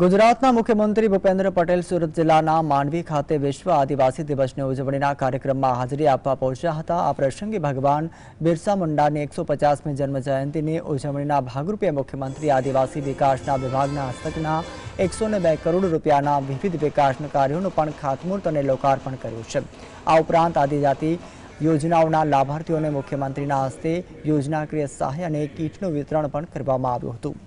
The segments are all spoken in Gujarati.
ગુજરાતના મુખ્યમંત્રી ભૂપેન્દ્ર પટેલ સુરત જિલ્લાના માંડવી ખાતે વિશ્વ આદિવાસી દિવસની ઉજવણીના કાર્યક્રમમાં હાજરી આપવા પહોંચ્યા હતા. આ પ્રસંગે ભગવાન બિરસા મુંડાની એકસો પચાસમી જન્મ જયંતિની ઉજવણીના ભાગરૂપે મુખ્યમંત્રી આદિવાસી વિકાસના વિભાગના હસ્તકના એકસો બે કરોડ રૂપિયાના વિવિધ વિકાસના કાર્યોનું પણ ખાતમુહૂર્ત અને લોકાર્પણ કર્યું છે. આ ઉપરાંત આદિજાતિ યોજનાઓના લાભાર્થીઓને મુખ્યમંત્રીના હસ્તે યોજનાકીય સહાય અને કીટનું વિતરણ પણ કરવામાં આવ્યું હતું.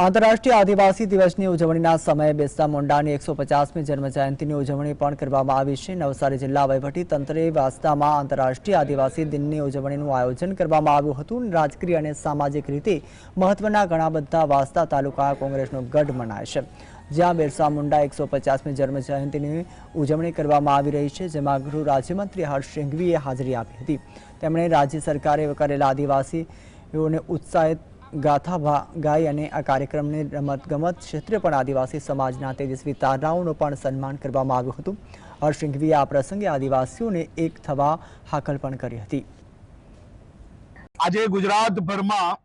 આંતરરાષ્ટ્રીય આદિવાસી દિવસની ઉજવણીના સમયે બિરસા મુંડાની એકસો પચાસમી જન્મજયંતિની ઉજવણી પણ કરવામાં આવી છે. નવસારી જિલ્લા તંત્રે વાસ્તામાં આંતરરાષ્ટ્રીય આદિવાસી દિનની ઉજવણીનું આયોજન કરવામાં આવ્યું હતું. રાજકીય અને સામાજિક રીતે મહત્વના ઘણા બધા વાસ્તા તાલુકા કોંગ્રેસનો ગઢ મનાય છે. જ્યાં બિરસા મુંડા એકસો પચાસમી જન્મજયંતિની ઉજવણી કરવામાં આવી રહી છે, જેમાં ગૃહ રાજ્યમંત્રી હર્ષ સિંઘવીએ હાજરી આપી હતી. તેમણે રાજ્ય સરકારે કરેલા આદિવાસીઓને ઉત્સાહિત ગાથા ગાઈ અને આ કાર્યક્રમને રમતગમત ક્ષેત્રે પણ આદિવાસી સમાજના તેજસ્વી તારાઓનું પણ સન્માન કરવામાં આવ્યું હતું. હર્ષ આ પ્રસંગે આદિવાસીઓને એક થવા હાકલ પણ કરી હતી. આજે ગુજરાતભરમાં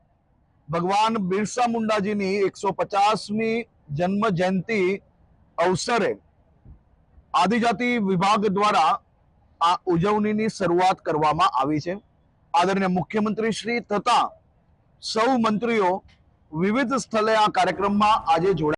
ભગવાન બિરસા મુંડાજીની એકસો પચાસમી જન્મ જયંતિ અવસરે આદિજાતિ વિભાગ દ્વારા આ ઉજવણીની શરૂઆત કરવામાં આવી છે. આદરણીય મુખ્યમંત્રી શ્રી તથા સૌ મંત્રીઓ વિવિધ સ્થળે આ કાર્યક્રમમાં આજે જોડાયા